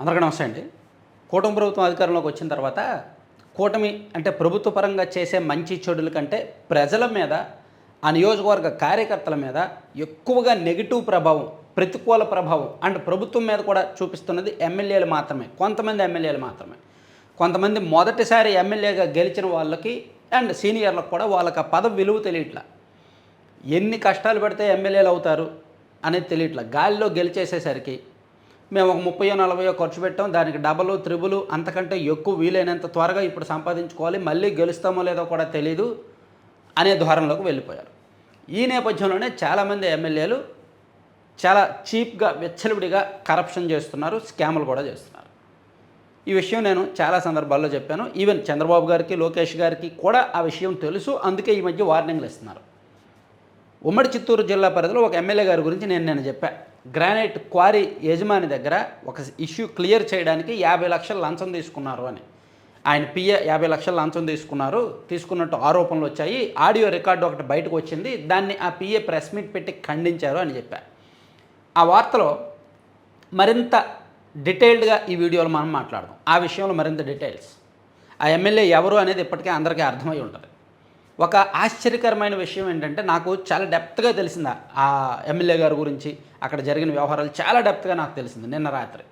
అందరికీ నమస్తే అండి. కూటమి ప్రభుత్వం అధికారంలోకి వచ్చిన తర్వాత కూటమి అంటే ప్రభుత్వ పరంగా చేసే మంచి చెడుల కంటే ప్రజల మీద ఆ నియోజకవర్గ కార్యకర్తల మీద ఎక్కువగా నెగిటివ్ ప్రభావం ప్రతికూల ప్రభావం అండ్ ప్రభుత్వం మీద కూడా చూపిస్తున్నది ఎమ్మెల్యేలు మాత్రమే కొంతమంది ఎమ్మెల్యేలు మాత్రమే. కొంతమంది మొదటిసారి ఎమ్మెల్యేగా గెలిచిన వాళ్ళకి అండ్ సీనియర్లకు కూడా వాళ్ళకి ఆ పదవి విలువ తెలియట్లా. ఎన్ని కష్టాలు పడితే ఎమ్మెల్యేలు అవుతారు అనేది తెలియట్లా. గాలిలో గెలిచేసేసరికి మేము ఒక ముప్పయో నలభయో ఖర్చు పెట్టాం. దానికి డబలు త్రిబులు అంతకంటే ఎక్కువ వీలైనంత త్వరగా ఇప్పుడు సంపాదించుకోవాలి. మళ్ళీ గెలుస్తామో లేదో కూడా తెలీదు అనే ధోరణిలోకి వెళ్ళిపోయారు. ఈ నేపథ్యంలోనే చాలామంది ఎమ్మెల్యేలు చాలా చీప్గా వెచ్చలవిడిగా కరప్షన్ చేస్తున్నారు స్కాములు కూడా చేస్తున్నారు. ఈ విషయం నేను చాలా సందర్భాల్లో చెప్పాను. ఈవెన్ చంద్రబాబు గారికి లోకేష్ గారికి కూడా ఆ విషయం తెలుసు. అందుకే ఈ మధ్య వార్నింగ్లు ఇస్తున్నారు. ఉమ్మడి చిత్తూరు జిల్లా పరిధిలో ఒక ఎమ్మెల్యే గారి గురించి నేను నేను చెప్పా. గ్రానైట్ క్వారీ యజమాని దగ్గర ఒక ఇష్యూ క్లియర్ చేయడానికి యాభై లక్షల లంచం తీసుకున్నారు అని. ఆయన పిఏ యాభై లక్షల లంచం తీసుకున్నారు. తీసుకున్నట్టు ఆరోపణలు వచ్చాయి. ఆడియో రికార్డు ఒకటి బయటకు వచ్చింది. దాన్ని ఆ పిఏ ప్రెస్ మీట్ పెట్టి ఖండించారు అని చెప్పా. ఆ వార్తలో మరింత డీటెయిల్డ్గా ఈ వీడియోలో మనం మాట్లాడదాం. ఆ విషయంలో మరింత డీటెయిల్స్. ఆ ఎమ్మెల్యే ఎవరు అనేది ఇప్పటికే అందరికీ అర్థమై ఉంటుంది. ఒక ఆశ్చర్యకరమైన విషయం ఏంటంటే నాకు చాలా డెప్త్గా తెలిసింది ఆ ఎమ్మెల్యే గారి గురించి. అక్కడ జరిగిన వ్యవహారాలు చాలా డెప్త్గా నాకు తెలిసింది నిన్న రాత్రి.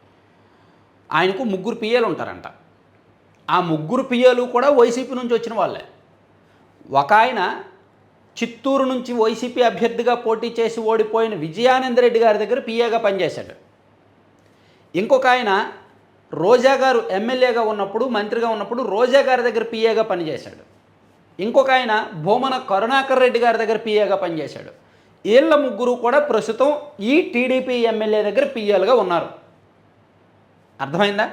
ఆయనకు ముగ్గురు పిఏలు ఉంటారంట. ఆ ముగ్గురు పిఏలు కూడా వైసీపీ నుంచి వచ్చిన వాళ్ళే. ఒక ఆయన చిత్తూరు నుంచి వైసీపీ అభ్యర్థిగా పోటీ చేసి ఓడిపోయిన విజయానంద రెడ్డి గారి దగ్గర పిఏగా పనిచేశాడు. ఇంకొక ఆయన రోజా గారు ఎమ్మెల్యేగా ఉన్నప్పుడు మంత్రిగా ఉన్నప్పుడు రోజా గారి దగ్గర పిఏగా పనిచేశాడు. ఇంకొక ఆయన భూమన కరుణాకర్ రెడ్డి గారి దగ్గర పిఏగా పనిచేశాడు. వీళ్ళ ముగ్గురు కూడా ప్రస్తుతం ఈ టీడీపీ ఎమ్మెల్యే దగ్గర పిఏలుగా ఉన్నారు. అర్థమైందా?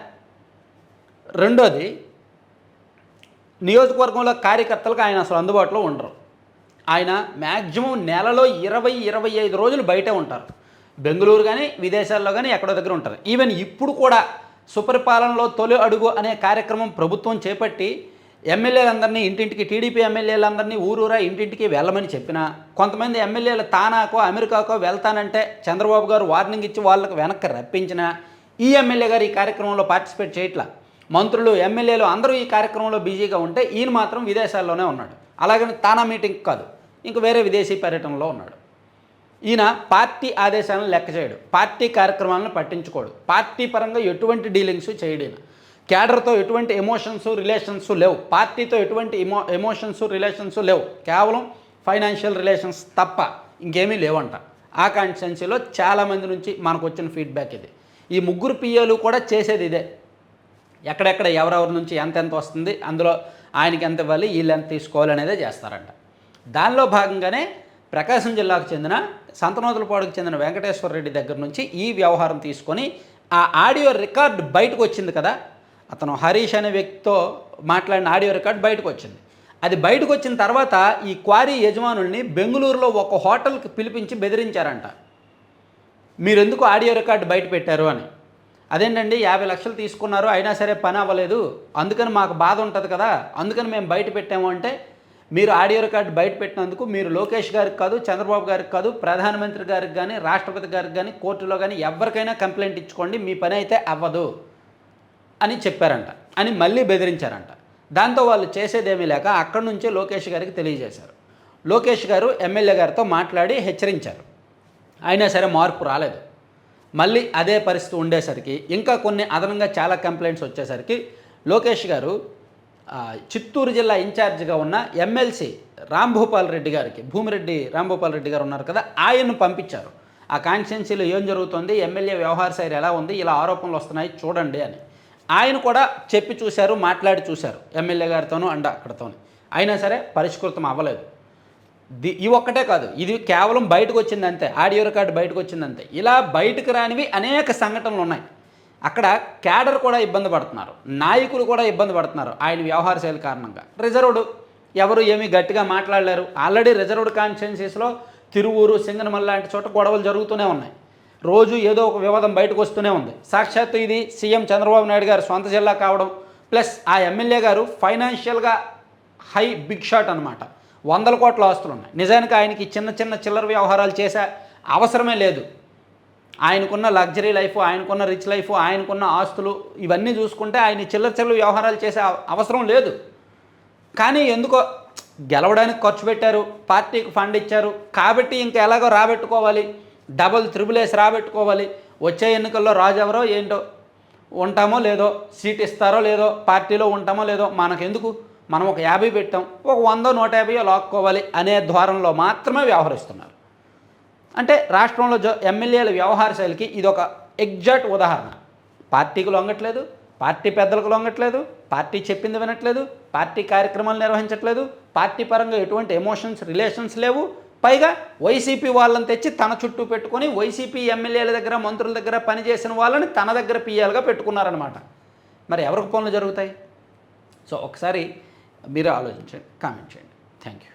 రెండోది నియోజకవర్గంలో కార్యకర్తలకు ఆయన అసలు అందుబాటులో ఉండరు. ఆయన మ్యాక్సిమం నెలలో ఇరవై ఇరవై ఐదు రోజులు బయటే ఉంటారు. బెంగళూరు కానీ విదేశాల్లో కానీ ఎక్కడో దగ్గర ఉంటారు. ఈవెన్ ఇప్పుడు కూడా సుపరిపాలనలో తొలి అడుగు అనే కార్యక్రమం ప్రభుత్వం చేపట్టి ఎమ్మెల్యేలందరినీ ఇంటింటికి టీడీపీ ఎమ్మెల్యేలందరినీ ఊరూరా ఇంటింటికి వెళ్ళమని చెప్పినా కొంతమంది ఎమ్మెల్యేలు తానాకో అమెరికాకో వెళ్తానంటే చంద్రబాబు గారు వార్నింగ్ ఇచ్చి వాళ్ళకి వెనక్కి రప్పించినా ఈ ఎమ్మెల్యే గారు ఈ కార్యక్రమంలో పార్టిసిపేట్ చేయట్లా? మంత్రులు ఎమ్మెల్యేలు అందరూ ఈ కార్యక్రమంలో బిజీగా ఉంటే ఈయన మాత్రం విదేశాల్లోనే ఉన్నాడు. అలాగని తానా మీటింగ్ కాదు. ఇంక వేరే విదేశీ పర్యటనలో ఉన్నాడు. ఈయన పార్టీ ఆదేశాలను లెక్క చేయడు. పార్టీ కార్యక్రమాలను పట్టించుకోడు. పార్టీ పరంగా ఎటువంటి డీలింగ్స్ చేయడు క్యాడర్తో ఎటువంటి ఎమోషన్స్ రిలేషన్స్ లేవు. పార్టీతో ఎటువంటి ఎమో ఎమోషన్స్ రిలేషన్స్ లేవు. కేవలం ఫైనాన్షియల్ రిలేషన్స్ తప్ప ఇంకేమీ లేవంట. ఆ కాన్స్టిట్యున్సీలో చాలామంది నుంచి మనకు వచ్చిన ఫీడ్బ్యాక్ ఇది. ఈ ముగ్గురు పిఏలు కూడా చేసేది ఇదే. ఎక్కడెక్కడ ఎవరెవరి నుంచి ఎంత ఎంత వస్తుంది అందులో ఆయనకి ఎంత ఇవ్వాలి వీళ్ళు ఎంత తీసుకోవాలి అనేదే చేస్తారంట. దానిలో భాగంగానే ప్రకాశం జిల్లాకు చెందిన సంతనోతులపాడుకు చెందిన వెంకటేశ్వర రెడ్డి దగ్గర నుంచి ఈ వ్యవహారం తీసుకొని ఆ ఆడియో రికార్డ్ బయటకు వచ్చింది కదా అతను హరీష్ అనే వ్యక్తితో మాట్లాడిన ఆడియో రికార్డ్ బయటకు వచ్చింది అది బయటకు వచ్చిన తర్వాత ఈ క్వారీ యజమానుల్ని బెంగళూరులో ఒక హోటల్కి పిలిపించి బెదిరించారంట. మీరు ఎందుకు ఆడియో రికార్డు బయట పెట్టారు అని. అదేంటండి యాభై లక్షలు తీసుకున్నారు అయినా సరే పని అవ్వలేదు అందుకని మాకు బాధ ఉంటుంది కదా అందుకని మేము బయట పెట్టాము అంటే మీరు ఆడియో రికార్డు బయట పెట్టినందుకు మీరు లోకేష్ గారికి కాదు చంద్రబాబు గారికి కాదు ప్రధానమంత్రి గారికి కానీ రాష్ట్రపతి గారికి కానీ కోర్టులో కానీ ఎవరికైనా కంప్లైంట్ ఇచ్చుకోండి మీ పని అయితే అవ్వదు. అని చెప్పారంట అని మళ్ళీ బెదిరించారంట. దాంతో వాళ్ళు చేసేదేమీ లేక అక్కడి నుంచే లోకేష్ గారికి తెలియజేశారు. లోకేష్ గారు ఎమ్మెల్యే గారితో మాట్లాడి హెచ్చరించారు. అయినా సరే మార్పు రాలేదు. మళ్ళీ అదే పరిస్థితి ఉండేసరికి ఇంకా కొన్ని అదనంగా చాలా కంప్లైంట్స్ వచ్చేసరికి లోకేష్ గారు చిత్తూరు జిల్లా ఇన్ఛార్జిగా ఉన్న ఎమ్మెల్సీ రాంభూపాల్ రెడ్డి గారికి భూమిరెడ్డి రాంభూపాల్ రెడ్డి గారు ఉన్నారు కదా ఆయన్ను పంపించారు. ఆ కాన్స్టిట్యున్సీలో ఏం జరుగుతుంది ఎమ్మెల్యే వ్యవహార శైలి ఎలా ఉంది ఇలా ఆరోపణలు వస్తున్నాయి చూడండి అని. ఆయన కూడా చెప్పి చూశారు మాట్లాడి చూశారు ఎమ్మెల్యే గారితోనూ అండ్ అక్కడతో అయినా సరే పరిష్కృతం అవ్వలేదు. ది ఇవి ఒక్కటే కాదు ఇది కేవలం బయటకు వచ్చింది అంతే ఆడియో రికార్డు బయటకు వచ్చింది అంతే ఇలా బయటకు రానివి అనేక సంఘటనలు ఉన్నాయి. అక్కడ క్యాడర్ కూడా ఇబ్బంది పడుతున్నారు నాయకులు కూడా ఇబ్బంది పడుతున్నారు ఆయన వ్యవహార శైలి కారణంగా. రిజర్వ్డ్ ఎవరు ఏమీ గట్టిగా మాట్లాడలేరు. ఆల్రెడీ రిజర్వ్డ్ కాన్స్టిట్యున్సీస్లో తిరువూరు సింగనమల్ లాంటి చోట గొడవలు జరుగుతూనే ఉన్నాయి. రోజు ఏదో ఒక వివాదం బయటకు వస్తూనే ఉంది. సాక్షాత్తు ఇది సీఎం చంద్రబాబు నాయుడు గారు సొంత జిల్లా కావడం ప్లస్ ఆ ఎమ్మెల్యే గారు ఫైనాన్షియల్గా హై బిగ్ షాట్ అనమాట వందల కోట్ల ఆస్తులు ఉన్నాయి. నిజానికి ఆయనకి చిన్న చిన్న చిల్లర వ్యవహారాలు చేసే అవసరమే లేదు. ఆయనకున్న లగ్జరీ లైఫ్ ఆయనకున్న రిచ్ లైఫ్ ఆయనకున్న ఆస్తులు ఇవన్నీ చూసుకుంటే ఆయన చిల్లర చిల్లర వ్యవహారాలు చేసే అవసరం లేదు. కానీ ఎందుకో గెలవడానికి ఖర్చు పెట్టారు పార్టీకి ఫండ్ ఇచ్చారు. కాబట్టి ఇంకా ఎలాగో రాబెట్టుకోవాలి. డబుల్ త్రిబుల్ వేసి రాబెట్టుకోవాలి. వచ్చే ఎన్నికల్లో రాజు ఎవరో ఏంటో ఉంటామో లేదో సీట్ ఇస్తారో లేదో పార్టీలో ఉంటామో లేదో మనకెందుకు? మనం ఒక యాభై పెట్టాం ఒక వందో నూట యాభై లాక్కోవాలి అనే ద్వారంలో మాత్రమే వ్యవహరిస్తున్నారు. అంటే రాష్ట్రంలో జో ఎమ్మెల్యేల వ్యవహార శైలికి ఇది ఒక ఎగ్జాక్ట్ ఉదాహరణ. పార్టీకి లొంగట్లేదు పార్టీ పెద్దలకు లొంగట్లేదు పార్టీ చెప్పింది వినట్లేదు పార్టీ కార్యక్రమాలు నిర్వహించట్లేదు పార్టీ పరంగా ఎటువంటి ఎమోషన్స్ రిలేషన్స్ లేవు పైగా వైసీపీ వాళ్ళని తెచ్చి తన చుట్టూ పెట్టుకొని వైసీపీ ఎమ్మెల్యేల దగ్గర మంత్రుల దగ్గర పనిచేసిన వాళ్ళని తన దగ్గర పియ్యాలుగా పెట్టుకున్నారనమాట మరి ఎవరికి పనులు జరుగుతాయి? సో ఒకసారి మీరు ఆలోచించండి కామెంట్ చేయండి. Thank you